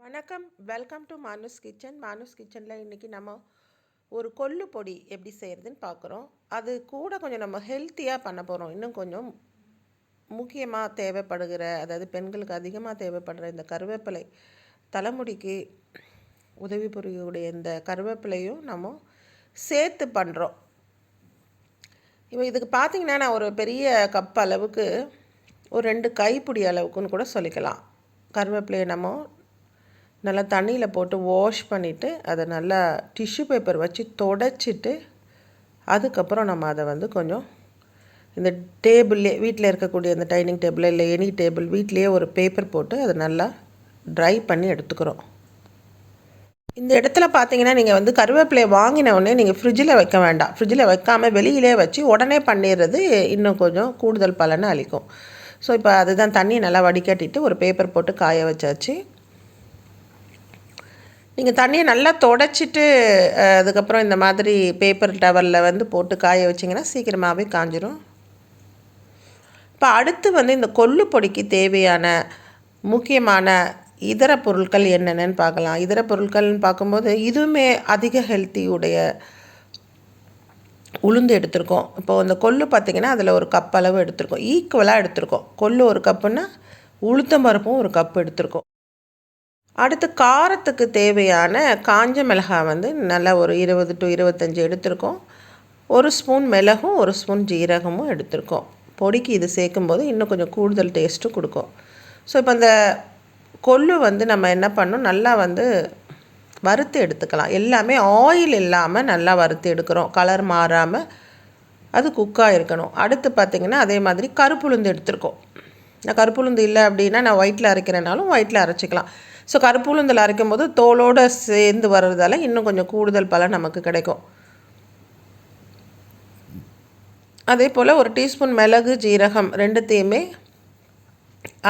வணக்கம் welcome to Manu's kitchen Manu's கிச்சனில் இன்றைக்கி நம்ம ஒரு கொள்ளு பொடி எப்படி செய்கிறதுன்னு பார்க்குறோம் அது கூட கொஞ்சம் நம்ம ஹெல்த்தியாக பண்ண போகிறோம் இன்னும் கொஞ்சம் முக்கியமாக தேவைப்படுகிற அதாவது பெண்களுக்கு அதிகமாக தேவைப்படுற இந்த கருவேப்பிலை தலைமுடிக்கு உதவி புரியக்கூடிய இந்த கருவேப்பிலையும் நம்ம சேர்த்து பண்ணுறோம் இப்போ இதுக்கு பார்த்திங்கன்னா நான் ஒரு பெரிய கப் அளவுக்கு ஒரு ரெண்டு கைப்பிடி அளவுக்குன்னு கூட சொல்லிக்கலாம். கருவேப்பிலையை நம்ம நல்லா தண்ணியில் போட்டு வாஷ் பண்ணிவிட்டு அதை நல்லா டிஷ்யூ பேப்பர் வச்சு தொடச்சிட்டு அதுக்கப்புறம் நம்ம அதை வந்து கொஞ்சம் இந்த டேபிள்லே வீட்டில் இருக்கக்கூடிய இந்த டைனிங் டேபிள் இல்லை எனி டேபிள் வீட்லேயே ஒரு பேப்பர் போட்டு அதை நல்லா ட்ரை பண்ணி எடுத்துக்கிறோம். இந்த இடத்துல பார்த்தீங்கன்னா நீங்கள் வந்து கருவேப்பிலையை வாங்கின உடனே நீங்கள் ஃப்ரிட்ஜில் வைக்க வேண்டாம். ஃப்ரிட்ஜில் வைக்காமல் வெளியிலே வச்சு உடனே பண்ணிடுறது இன்னும் கொஞ்சம் கூடுதல் பலனை அளிக்கும். ஸோ இப்போ அதுதான் தண்ணி நல்லா வடிகட்டிட்டு ஒரு பேப்பர் போட்டு காய வச்சாச்சு. நீங்கள் தண்ணியை நல்லா தொடச்சிட்டு அதுக்கப்புறம் இந்த மாதிரி பேப்பர் டவரில் வந்து போட்டு காய வச்சிங்கன்னா சீக்கிரமாகவே காஞ்சிரும். இப்போ அடுத்து வந்து இந்த கொல்லு பொடிக்கு தேவையான முக்கியமான இதர பொருட்கள் என்னென்னு பார்க்கலாம். இதர பொருட்கள்னு பார்க்கும்போது இதுவுமே அதிக ஹெல்த்தி உடைய உளுந்து எடுத்திருக்கோம். இப்போது இந்த கொல்லு பார்த்திங்கன்னா அதில் ஒரு கப் அளவு எடுத்திருக்கோம். ஈக்குவலாக எடுத்திருக்கோம். கொள்ளு ஒரு கப்புன்னா உளுத்தம்பருப்பும் ஒரு கப் எடுத்திருக்கோம். அடுத்து காரத்துக்கு தேவையான காஞ்ச மிளகாய் வந்து நல்லா ஒரு இருபது டு இருபத்தஞ்சி எடுத்திருக்கோம். ஒரு ஸ்பூன் மிளகும் ஒரு ஸ்பூன் ஜீரகமும் எடுத்திருக்கோம். பொடிக்கு இது சேர்க்கும்போது இன்னும் கொஞ்சம் கூடுதல் டேஸ்ட்டும் கொடுக்கும். ஸோ இப்போ அந்த கொள்ளு வந்து நம்ம என்ன பண்ணோம் நல்லா வந்து வறுத்து எடுத்துக்கலாம். எல்லாமே ஆயில் இல்லாமல் நல்லா வறுத்து எடுக்கிறோம். கலர் மாறாமல் அது குக்காக இருக்கணும் அடுத்து பார்த்திங்கன்னா அதே மாதிரி கருப்புளுந்து எடுத்துருக்கோம். நான் கருப்புளுந்து இல்லை அப்படின்னா நான் ஒயிட்டில் அரைக்கிறேனாலும் ஒயிட்டில் அரைச்சிக்கலாம். ஸோ கருப்பு உளுந்தில் அரைக்கும் போது தோலோடு சேர்ந்து வர்றதால இன்னும் கொஞ்சம் கூடுதல் பலன் நமக்கு கிடைக்கும். அதே போல் ஒரு டீஸ்பூன் மிளகு ஜீரகம் ரெண்டுத்தையுமே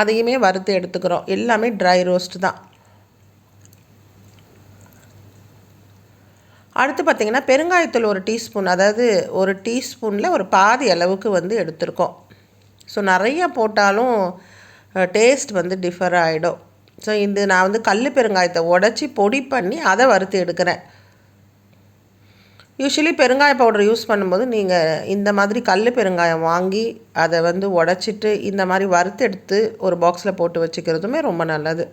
அதையுமே வறுத்து எடுத்துக்கிறோம். எல்லாமே ட்ரை ரோஸ்ட் தான். அடுத்து பார்த்திங்கன்னா பெருங்காயத்தூள் ஒரு டீஸ்பூன் அதாவது ஒரு டீஸ்பூனில் ஒரு பாதி அளவுக்கு வந்து எடுத்திருக்கோம். ஸோ நிறைய போட்டாலும் டேஸ்ட் வந்து டிஃபர் ஆகிடும் ஸோ இது நான் வந்து கல் பெருங்காயத்தை உடச்சி பொடி பண்ணி அதை வறுத்து எடுக்கிறேன். யூஸ்வலி பெருங்காய பவுடர் யூஸ் பண்ணும்போது நீங்கள் இந்த மாதிரி கல் பெருங்காயம் வாங்கி அதை வந்து உடச்சிட்டு இந்த மாதிரி வறுத்து எடுத்து ஒரு பாக்ஸில் போட்டு வச்சுக்கிறதுமே ரொம்ப நல்லது.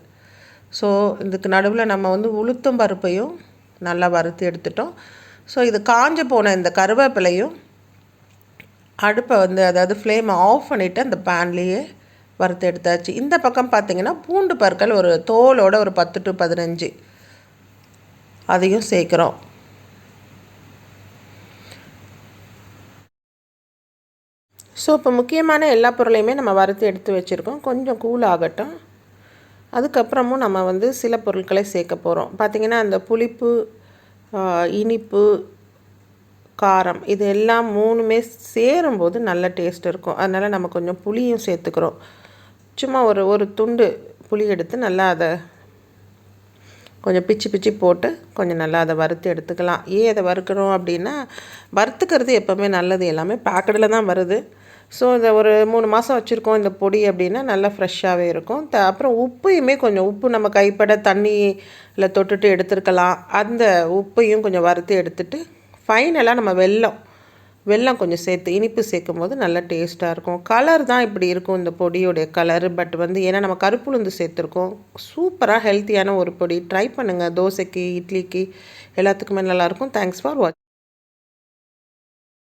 ஸோ இதுக்கு நடுவில் நம்ம வந்து உளுத்தம் பருப்பையும் நல்லா வறுத்து எடுத்துட்டோம். ஸோ இது காஞ்ச போன இந்த கருவேப்பிலையும் அடுப்பை வந்து அதாவது ஃப்ளேமை ஆஃப் பண்ணிவிட்டு அந்த பேன்லேயே வறுத்து எடுத்தாச்சு. இந்த பக்கம் பார்த்திங்கன்னா பூண்டு பற்கள் ஒரு தோலோட ஒரு பத்து டு பதினஞ்சு அதையும் சேர்க்குறோம். ஸோ இப்போ முக்கியமான எல்லா பொருளையுமே நம்ம வறுத்து எடுத்து வச்சுருக்கோம். கொஞ்சம் கூல் ஆகட்டும். அதுக்கப்புறமும் நம்ம வந்து சில பொருட்களை சேர்க்க போகிறோம் பார்த்திங்கன்னா அந்த புளிப்பு இனிப்பு காரம் இது எல்லாம் மூணுமே சேரும்போது நல்ல டேஸ்ட் இருக்கும். அதனால் நம்ம கொஞ்சம் புளியும் சேர்த்துக்கிறோம். சும்மா ஒரு ஒரு துண்டு புளி எடுத்து நல்லா அதை கொஞ்சம் பிச்சு பிச்சு போட்டு கொஞ்சம் நல்லா அதை வறுத்து எடுத்துக்கலாம். ஏன் அதை வறுக்கணும் அப்படின்னா வறுத்துக்கிறது எப்போவுமே நல்லது. எல்லாமே பேக்கடில் தான் வருது. ஸோ இதை ஒரு மூணு மாதம் வச்சுருக்கோம் இந்த பொடி அப்படின்னா நல்லா ஃப்ரெஷ்ஷாகவே இருக்கும். த அப்புறம் உப்பையுமே கொஞ்சம் உப்பு நம்ம கைப்பட தண்ணியில் தொட்டுட்டு எடுத்துருக்கலாம். அந்த உப்பையும் கொஞ்சம் வறுத்து எடுத்துட்டு ஃபைனலாக நம்ம வெல்லம் வெல்லம் கொஞ்சம் சேர்த்து இனிப்பு சேர்க்கும் போது நல்லா டேஸ்ட்டாக இருக்கும். கலர் தான் இப்படி இருக்கும் இந்த பொடியோடைய கலர் பட் வந்து ஏன்னா நம்ம கருப்புளுந்து சேர்த்துருக்கோம். சூப்பராக ஹெல்த்தியான ஒரு பொடி. ட்ரை பண்ணுங்கள் தோசைக்கு இட்லிக்கு எல்லாத்துக்குமே நல்லாயிருக்கும் தேங்க்ஸ் ஃபார் வாட்ச்